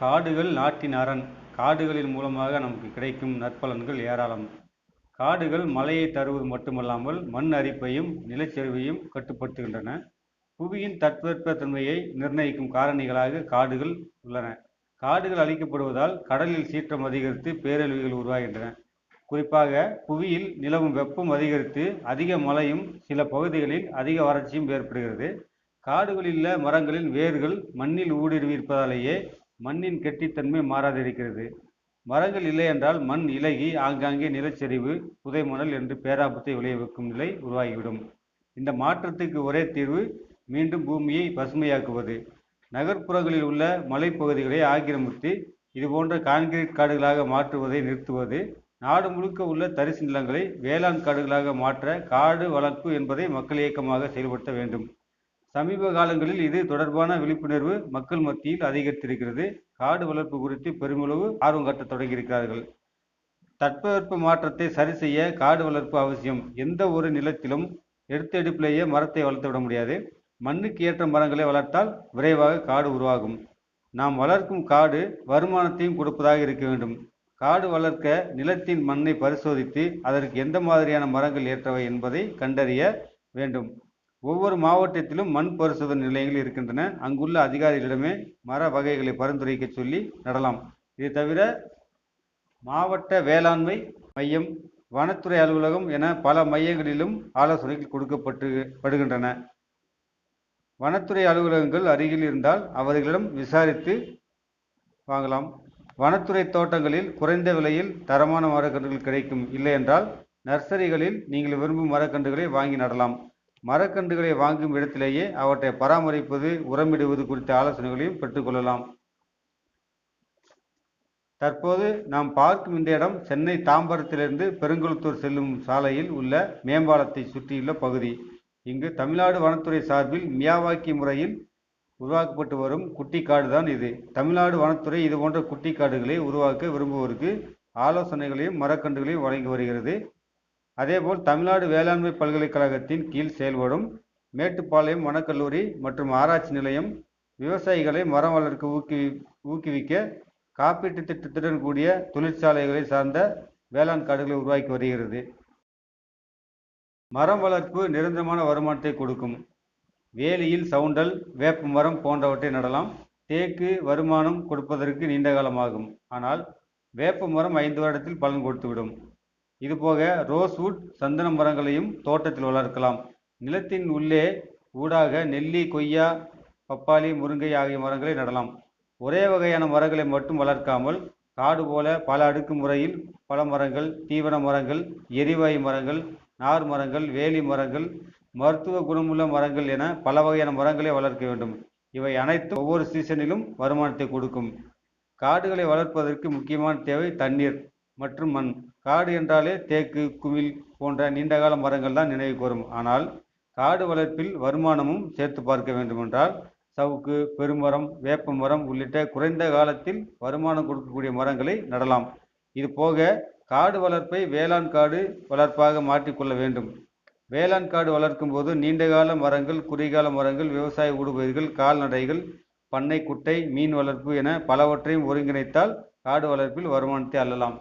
காடுகள் நாட்டின் அரண். காடுகளின் மூலமாக நமக்கு கிடைக்கும் நற்பலன்கள் ஏராளம். காடுகள் மழையை தருவது மட்டுமல்லாமல் மண் அரிப்பையும் நிலச்சரிவையும் கட்டுப்படுத்துகின்றன. புவியின் தட்பவெப்ப நிர்ணயிக்கும் காரணிகளாக காடுகள் உள்ளன. காடுகள் அழிக்கப்படுவதால் கடலில் சீற்றம் அதிகரித்து பேரழிவுகள் உருவாகின்றன. குறிப்பாக புவியில் நிலவும் வெப்பம் அதிகரித்து அதிக மழையும் சில பகுதிகளில் அதிக வறட்சியும் ஏற்படுகிறது. காடுகளில் உள்ள மரங்களின் வேர்கள் மண்ணில் ஊடுருவி இருப்பதாலேயே மண்ணின் கெட்டித்தன்மை மாறாதிருக்கிறது. மரங்கள் இல்லை என்றால் மண் இலகி ஆங்காங்கே நிலச்சரிவு புதைமணல் என்று பேராபத்தை விளைவிக்கும் நிலை உருவாகிவிடும். இந்த மாற்றத்துக்கு ஒரே தீர்வு மீண்டும் பூமியை பசுமையாக்குவது. நகர்ப்புறங்களில் உள்ள மலைப்பகுதிகளை ஆக்கிரமித்து இதுபோன்ற கான்கிரீட் காடுகளாக மாற்றுவதை நிறுத்துவது நாடு முழுக்க உள்ள தரிசு நிலங்களை வேளாண் காடுகளாக மாற்ற காடு வளர்ப்பு என்பதை மக்கள் இயக்கமாக செயல்படுத்த வேண்டும். சமீப காலங்களில் இது தொடர்பான விழிப்புணர்வு மக்கள் மத்தியில் அதிகரித்திருக்கிறது. காடு வளர்ப்பு குறித்து பெருமளவு ஆர்வம் காட்டத் தொடங்கியிருக்கிறார்கள். தட்பவெப்ப மாற்றத்தை சரி செய்ய காடு வளர்ப்பு அவசியம். எந்த ஒரு நிலத்திலும் எடுத்தெடுப்பிலேயே மரத்தை வளர்த்து விட முடியாது. மண்ணுக்கு ஏற்ற மரங்களை வளர்த்தால் விரைவாக காடு உருவாகும். நாம் வளர்க்கும் காடு வருமானத்தையும் கொடுப்பதாக இருக்க வேண்டும். காடு வளர்க்க நிலத்தின் மண்ணை பரிசோதித்து அதற்கு எந்த மாதிரியான மரங்கள் ஏற்றவை என்பதை கண்டறிய வேண்டும். ஒவ்வொரு மாவட்டத்திலும் மண் பரிசோதனை நிலையங்கள் இருக்கின்றன. அங்குள்ள அதிகாரிகளிடமே மர வகைகளை பரிந்துரைக்க சொல்லி நடலாம். இது தவிர மாவட்ட வேளாண்மை மையம் வனத்துறை அலுவலகம் என பல மையங்களிலும் ஆலோசனைகள் கொடுக்கப்பட்டு படுகின்றன. வனத்துறை அலுவலகங்கள் அருகில் இருந்தால் அவர்களிடம் விசாரித்து வாங்கலாம். வனத்துறை தோட்டங்களில் குறைந்த விலையில் தரமான மரக்கன்றுகள் கிடைக்கும். இல்லை என்றால் நர்சரிகளில் நீங்கள் விரும்பும் மரக்கன்றுகளை வாங்கி நடலாம். மரக்கன்றுகளை வாங்கும் இடத்திலேயே அவற்றை பராமரிப்பது உரமிடுவது குறித்த ஆலோசனைகளையும் பெற்றுக்கொள்ளலாம் தற்போது நாம் பார்க்கும் இந்த இடம் சென்னை தாம்பரத்திலிருந்து பெருங்குளத்தூர் செல்லும் சாலையில் உள்ள மேம்பாலத்தை சுற்றியுள்ள பகுதி. இங்கு தமிழ்நாடு வனத்துறை சார்பில் மியாவாக்கி முறையில் உருவாக்கப்பட்டு வரும் குட்டி காடு தான் இது. தமிழ்நாடு வனத்துறை இது போன்ற குட்டி காடுகளை உருவாக்க விரும்புவோருக்கு ஆலோசனைகளையும் மரக்கன்றுகளையும் வழங்கி வருகிறது. அதேபோல் தமிழ்நாடு வேளாண்மை பல்கலைக்கழகத்தின் கீழ் செயல்படும் மேட்டுப்பாளையம் வனக்கல்லூரி மற்றும் ஆராய்ச்சி நிலையம் விவசாயிகளை மரம் வளர்க்க ஊக்குவி ஊக்குவிக்க காப்பீட்டு திட்டத்துடன் கூடிய தொழிற்சாலைகளை சார்ந்த வேளாண் காடுகளை உருவாக்கி வருகிறது. மரம் வளர்ப்பு நிரந்தரமான வருமானத்தை கொடுக்கும். வேலியில் சவுண்டல் வேப்ப மரம் போன்றவற்றை நடலாம். தேக்கு வருமானம் கொடுப்பதற்கு நீண்ட காலமாகும். ஆனால் வேப்ப மரம் ஐந்து வருடத்தில் பலன் கொடுத்துவிடும். இதுபோக ரோஸ்வுட் சந்தன மரங்களையும் தோட்டத்தில் வளர்க்கலாம். நிலத்தின் உள்ளே ஊடாக நெல்லி கொய்யா பப்பாளி முருங்கை ஆகிய மரங்களை நடலாம். ஒரே வகையான மரங்களை மட்டும் வளர்க்காமல் காடு போல பல அடுக்கு முறையில் பல மரங்கள் தீவன மரங்கள் எரிவாயு மரங்கள் நார் மரங்கள் வேலி மரங்கள் மருத்துவ குணமுள்ள மரங்கள் என பல வகையான மரங்களை வளர்க்க வேண்டும். இவை அனைத்தும் ஒவ்வொரு சீசனிலும் வருமானத்தை கொடுக்கும். காடுகளை வளர்ப்பதற்கு முக்கியமான தேவை தண்ணீர் மற்றும் மண். காடு என்றாலே தேக்கு குமிழ் போன்ற நீண்டகால மரங்கள் தான் நினைவுக்கு வரும் ஆனால் காடு வளர்ப்பில் வருமானமும் சேர்த்து பார்க்க வேண்டுமென்றால் சவுக்கு பெருமரம் வேப்ப மரம் உள்ளிட்ட குறைந்த காலத்தில் வருமானம் கொடுக்கக்கூடிய மரங்களை நடலாம். இது போக காடு வளர்ப்பை வேளாண் காடு வளர்ப்பாக மாற்றிக்கொள்ள வேண்டும். வேளாண் காடு வளர்க்கும் போது நீண்டகால மரங்கள் குறுகால மரங்கள் விவசாய ஊடுபயிர்கள் கால்நடைகள் பண்ணை குட்டை மீன் வளர்ப்பு என பலவற்றையும் ஒருங்கிணைத்தால் காடு வளர்ப்பில் வருமானத்தை அள்ளலாம்.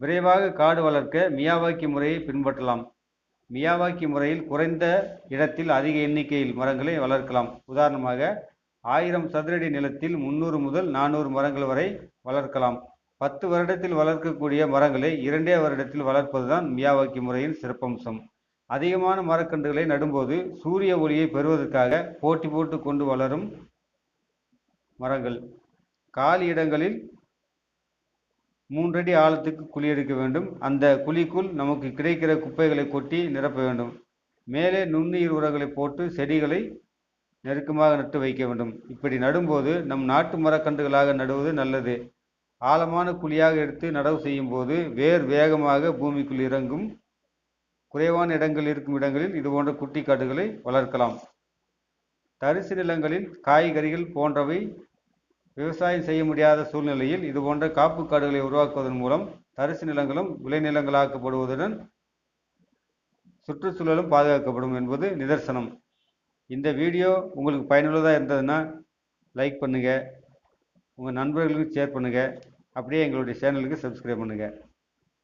விரைவாக காடு வளர்க்க மியாவாக்கி முறையை பின்பற்றலாம். மியாவாக்கி முறையில் குறைந்த இடத்தில் அதிக எண்ணிக்கையில் மரங்களை வளர்க்கலாம். உதாரணமாக ஆயிரம் சதுரடி நிலத்தில் முன்னூறு முதல் நானூறு மரங்கள் வரை வளர்க்கலாம். பத்து வருடத்தில் வளர்க்கக்கூடிய மரங்களை இரண்டே வருடத்தில் வளர்ப்பதுதான் மியாவாக்கி முறையின் சிறப்பம்சம். அதிகமான மரக்கன்றுகளை நடும்போது சூரிய ஒளியை பெறுவதற்காக போட்டி போட்டு கொண்டு வளரும் மரங்கள். காலி இடங்களில் மூன்றடி ஆழத்துக்கு குழி எடுக்க வேண்டும். அந்த குழிக்குள் நமக்கு கிடைக்கிற குப்பைகளை கொட்டி நிரப்ப வேண்டும். மேலே நுண்ணுயிர் உரங்களை போட்டு செடிகளை நெருக்கமாக நட்டு வைக்க வேண்டும். இப்படி நடும்போது நம் நாட்டு மரக்கன்றுகளாக நடுவது நல்லது. ஆழமான குழியாக எடுத்து நடவு செய்யும் போது வேர் வேகமாக பூமிக்குள் இறங்கும். குறைவான இடங்கள் இருக்கும் இடங்களில் இது போன்ற குட்டி காடுகளை வளர்க்கலாம். தரிசு நிலங்களில் காய்கறிகள் போன்றவை விவசாயம் செய்ய முடியாத சூழ்நிலையில் இது போன்ற காப்பு காடுகளை உருவாக்குவதன் மூலம் தரிசு நிலங்களும் விளைநிலங்களாக்கப்படுவதுடன் சுற்றுச்சூழலும் பாதுகாக்கப்படும் என்பது நிதர்சனம். இந்த வீடியோ உங்களுக்கு பயனுள்ளதாக இருந்ததுன்னா லைக் பண்ணுங்கள் உங்கள் நண்பர்களுக்கு ஷேர் பண்ணுங்கள் அப்படியே எங்களுடைய சேனலுக்கு சப்ஸ்கிரைப் பண்ணுங்கள்